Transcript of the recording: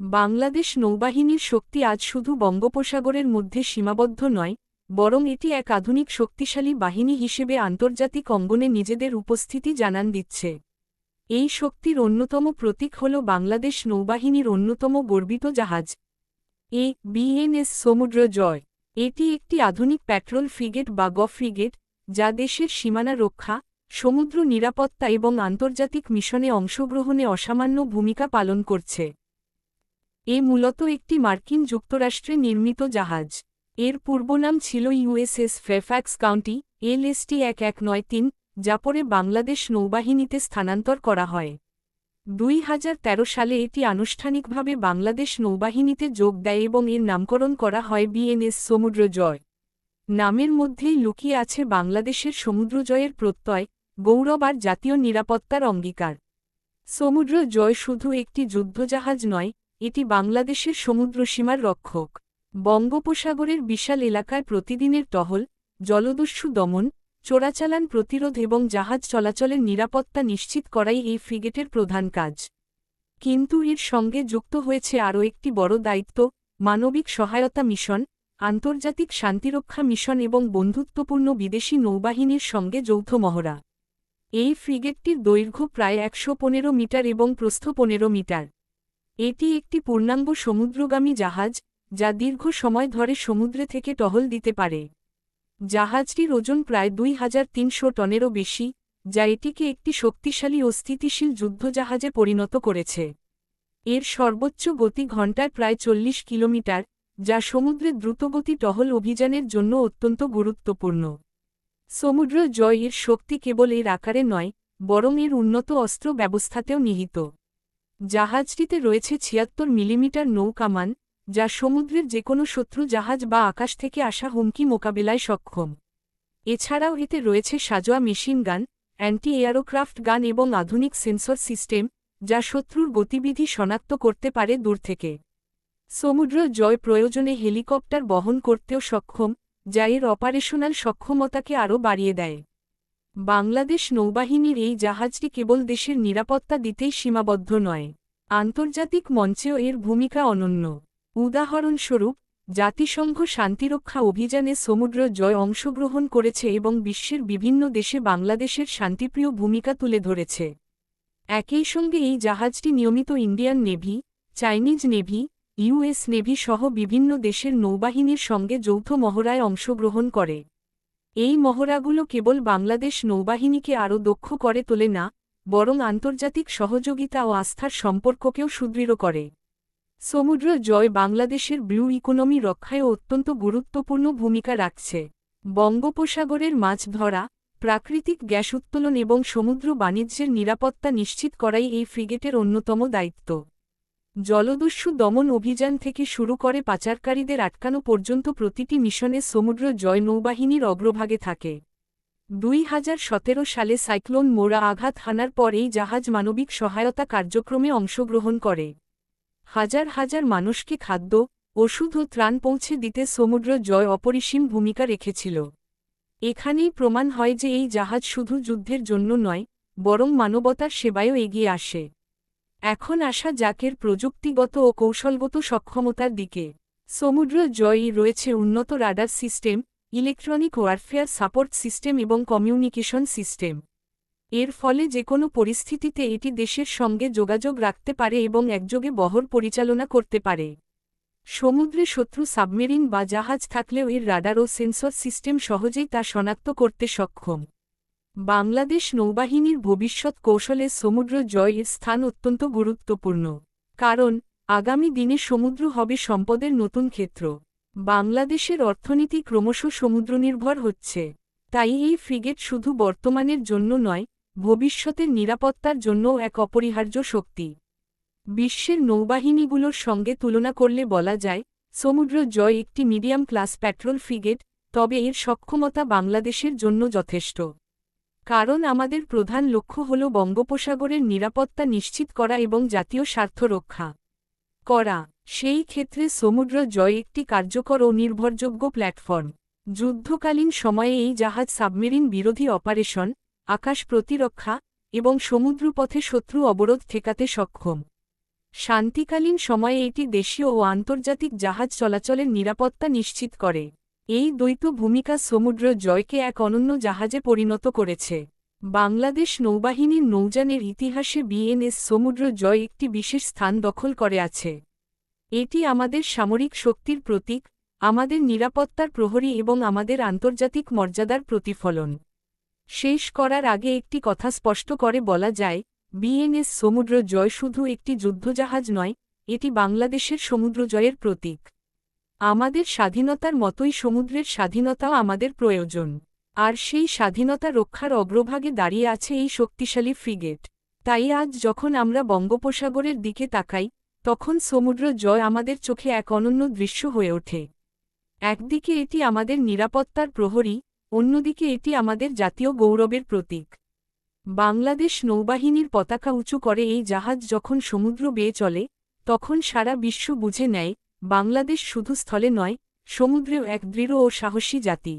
বাংলাদেশ নৌবাহিনীর শক্তি আজ শুধু বঙ্গোপসাগরের মধ্যে সীমাবদ্ধ নয়, বরং এটি এক আধুনিক শক্তিশালী বাহিনী হিসেবে আন্তর্জাতিক অঙ্গনে নিজেদের উপস্থিতি জানান দিচ্ছে। এই শক্তির অন্যতম প্রতীক হল বাংলাদেশ নৌবাহিনীর অন্যতম গর্বিত জাহাজ, এ বিএনএস সমুদ্র জয়। এটি একটি আধুনিক প্যাট্রোল ফ্রিগেট বা গফ ফ্রিগেট, যা দেশের সীমানা রক্ষা, সমুদ্র নিরাপত্তা এবং আন্তর্জাতিক মিশনে অংশগ্রহণে অসামান্য ভূমিকা পালন করছে। এ মূলত একটি মার্কিন যুক্তরাষ্ট্রে নির্মিত জাহাজ। এর পূর্বনাম ছিল ইউএসএস ফেফ্যাক্স কাউন্টি, এলএসটি এক এক নয় তিন, যা পরে বাংলাদেশ নৌবাহিনীতে স্থানান্তর করা হয়। দুই হাজার তেরো সালে এটি আনুষ্ঠানিকভাবে বাংলাদেশ নৌবাহিনীতে যোগ দেয় এবং এর নামকরণ করা হয় বিএনএস সমুদ্র জয় নামের মধ্যেই লুকিয়ে আছে বাংলাদেশের সমুদ্রজয়ের প্রত্যয়, গৌরব আর জাতীয় নিরাপত্তার অঙ্গীকার। সমুদ্র জয় শুধু একটি যুদ্ধজাহাজ নয় এটি বাংলাদেশের সমুদ্রসীমার রক্ষক। বঙ্গোপসাগরের বিশাল এলাকায় প্রতিদিনের টহল, জলদস্যু দমন, চোরাচালান প্রতিরোধ এবং জাহাজ চলাচলের নিরাপত্তা নিশ্চিত করাই এই ফ্রিগেটের প্রধান কাজ। কিন্তু এর সঙ্গে যুক্ত হয়েছে আরও একটি বড় দায়িত্ব, মানবিক সহায়তা মিশন, আন্তর্জাতিক শান্তিরক্ষা মিশন এবং বন্ধুত্বপূর্ণ বিদেশি নৌবাহিনীর সঙ্গে যৌথ মহড়া। এই ফ্রিগেটটির দৈর্ঘ্য প্রায় একশো পনেরো মিটার এবং প্রস্থ পনেরো মিটার। এটি একটি পূর্ণাঙ্গ সমুদ্রগামী জাহাজ, যা দীর্ঘ সময় ধরে সমুদ্রে থেকে টহল দিতে পারে। জাহাজটির ওজন প্রায় দুই হাজার তিনশো টনেরও বেশি, যা এটিকে একটি শক্তিশালী ও স্থিতিশীল যুদ্ধজাহাজে পরিণত করেছে। এর সর্বোচ্চ গতি ঘণ্টায় প্রায় চল্লিশ কিলোমিটার, যা সমুদ্রে দ্রুতগতি টহল অভিযানের জন্য অত্যন্ত গুরুত্বপূর্ণ। সমুদ্র জয় এর শক্তি কেবল এর আকারে নয়, বরং এর উন্নত অস্ত্র ব্যবস্থাতেও নিহিত। জাহাজটিতে রয়েছে ছিয়াত্তর মিলিমিটার নৌকামান যা সমুদ্রের যে কোনো শত্রু জাহাজ বা আকাশ থেকে আসা হুমকি মোকাবিলায় সক্ষম। এছাড়াও এতে রয়েছে সাজোয়া মেশিন গান অ্যান্টি এয়ারোক্রাফট গান এবং আধুনিক সেন্সর সিস্টেম, যা শত্রুর গতিবিধি শনাক্ত করতে পারে দূর থেকে। সমুদ্র জয় প্রয়োজনে হেলিকপ্টার বহন করতেও সক্ষম, যা এর অপারেশনাল সক্ষমতাকে আরও বাড়িয়ে দেয়। বাংলাদেশ নৌবাহিনীর এই জাহাজটি কেবল দেশের নিরাপত্তা দিতেই সীমাবদ্ধ নয়, আন্তর্জাতিক মঞ্চেও এর ভূমিকা অনন্য। উদাহরণস্বরূপ, জাতিসংঘ শান্তিরক্ষা অভিযানে সমুদ্র জয় অংশগ্রহণ করেছে এবং বিশ্বের বিভিন্ন দেশে বাংলাদেশের শান্তিপ্রিয় ভূমিকা তুলে ধরেছে। একই সঙ্গে এই জাহাজটি নিয়মিত Indian navy, Chinese navy US navy সহ বিভিন্ন দেশের নৌবাহিনীর সঙ্গে যৌথ মহড়ায় অংশগ্রহণ করে। এই মহড়াগুলো কেবল বাংলাদেশ নৌবাহিনীকে আরও দক্ষ করে তোলে না, বরং আন্তর্জাতিক সহযোগিতা ও আস্থার সম্পর্ককেও সুদৃঢ় করে। সমুদ্র জয় বাংলাদেশের ব্লু ইকোনমি রক্ষায় অত্যন্ত গুরুত্বপূর্ণ ভূমিকা রাখছে। বঙ্গোপসাগরের মাছ ধরা, প্রাকৃতিক গ্যাস উত্তোলন এবং সমুদ্র বাণিজ্যের নিরাপত্তা নিশ্চিত করাই এই ফ্রিগেটের অন্যতম দায়িত্ব। জলদস্যু দমন অভিযান থেকে শুরু করে পাচারকারীদের আটকানো পর্যন্ত প্রতিটি মিশনে সমুদ্র জয় নৌবাহিনীর অগ্রভাগে থাকে। দুই হাজার সতেরো সালে সাইক্লোন মোড়া আঘাত হানার পর এই জাহাজ মানবিক সহায়তা কার্যক্রমে অংশগ্রহণ করে। হাজার হাজার মানুষকে খাদ্য, ওষুধ ও ত্রাণ পৌঁছে দিতে সমুদ্র জয় অপরিসীম ভূমিকা রেখেছিল। এখানেই প্রমাণ হয় যে এই জাহাজ শুধু যুদ্ধের জন্য নয়, বরং মানবতার সেবায়ও এগিয়ে আসে। এখন আসা জাকের প্রযুক্তিগত ও কৌশলগত সক্ষমতার দিকে। সমুদ্র জয়ই রয়েছে উন্নত radar system, electronic warfare support system এবং কমিউনিকেশন সিস্টেম। এর ফলে যে কোনো পরিস্থিতিতে এটি দেশের সঙ্গে যোগাযোগ রাখতে পারে এবং একযোগে বহর পরিচালনা করতে পারে। সমুদ্রে শত্রু সাবমেরিন বা জাহাজ থাকলেও এর রাডার ও সেন্সর সিস্টেম সহজেই তা শনাক্ত করতে সক্ষম। বাংলাদেশ নৌবাহিনীর ভবিষ্যৎ কৌশলে সমুদ্র জয়ের স্থান অত্যন্ত গুরুত্বপূর্ণ, কারণ আগামী দিনে সমুদ্র হবে সম্পদের নতুন ক্ষেত্র। বাংলাদেশের অর্থনীতি ক্রমশ সমুদ্রনির্ভর হচ্ছে, তাই এই ফ্রিগেট শুধু বর্তমানের জন্য নয়, ভবিষ্যতের নিরাপত্তার জন্যও এক অপরিহার্য শক্তি। বিশ্বের নৌবাহিনীগুলোর সঙ্গে তুলনা করলে বলা যায়, সমুদ্র জয় একটি মিডিয়াম ক্লাস পেট্রোল ফ্রিগেট, তবে এর সক্ষমতা বাংলাদেশের জন্য যথেষ্ট। কারণ আমাদের প্রধান লক্ষ্য হল বঙ্গোপসাগরের নিরাপত্তা নিশ্চিত করা এবং জাতীয় স্বার্থ রক্ষা করা। সেই ক্ষেত্রে সমুদ্র জয় একটি কার্যকর ও নির্ভরযোগ্য প্ল্যাটফর্ম। যুদ্ধকালীন সময়ে এই জাহাজ সাবমেরিন বিরোধী অপারেশন, আকাশ প্রতিরক্ষা এবং সমুদ্রপথে শত্রু অবরোধ ঠেকাতে সক্ষম। শান্তিকালীন সময়ে এটি দেশীয় ও আন্তর্জাতিক জাহাজ চলাচলের নিরাপত্তা নিশ্চিত করে। এই দ্বৈত ভূমিকা সমুদ্র জয়কে এক অনন্য জাহাজে পরিণত করেছে। বাংলাদেশ নৌবাহিনীর নৌযানের ইতিহাসে বিএনএস সমুদ্র জয় একটি বিশেষ স্থান দখল করে আছে। এটি আমাদের সামরিক শক্তির প্রতীক, আমাদের নিরাপত্তার প্রহরী এবং আমাদের আন্তর্জাতিক মর্যাদার প্রতিফলন। শেষ করার আগে একটি কথা স্পষ্ট করে বলা যায়, বিএনএস সমুদ্র জয় শুধু একটি যুদ্ধজাহাজ নয়, এটি বাংলাদেশের সমুদ্র জয়ের প্রতীক। আমাদের স্বাধীনতার মতোই সমুদ্রের স্বাধীনতাও আমাদের প্রয়োজন। আর সেই স্বাধীনতা রক্ষার অগ্রভাগে দাঁড়িয়ে আছে এই শক্তিশালী ফ্রিগেট। তাই আজ যখন আমরা বঙ্গোপসাগরের দিকে তাকাই, তখন সমুদ্র জয় আমাদের চোখে এক অনন্য দৃশ্য হয়ে ওঠে। একদিকে এটি আমাদের নিরাপত্তার প্রহরী, অন্যদিকে এটি আমাদের জাতীয় গৌরবের প্রতীক। বাংলাদেশ নৌবাহিনীর পতাকা উঁচু করে এই জাহাজ যখন সমুদ্র বেয়ে চলে, তখন সারা বিশ্ব বুঝে নেয় বাংলাদেশ শুধু স্থলে নয় সমুদ্রেও এক দৃঢ় ও সাহসী জাতি।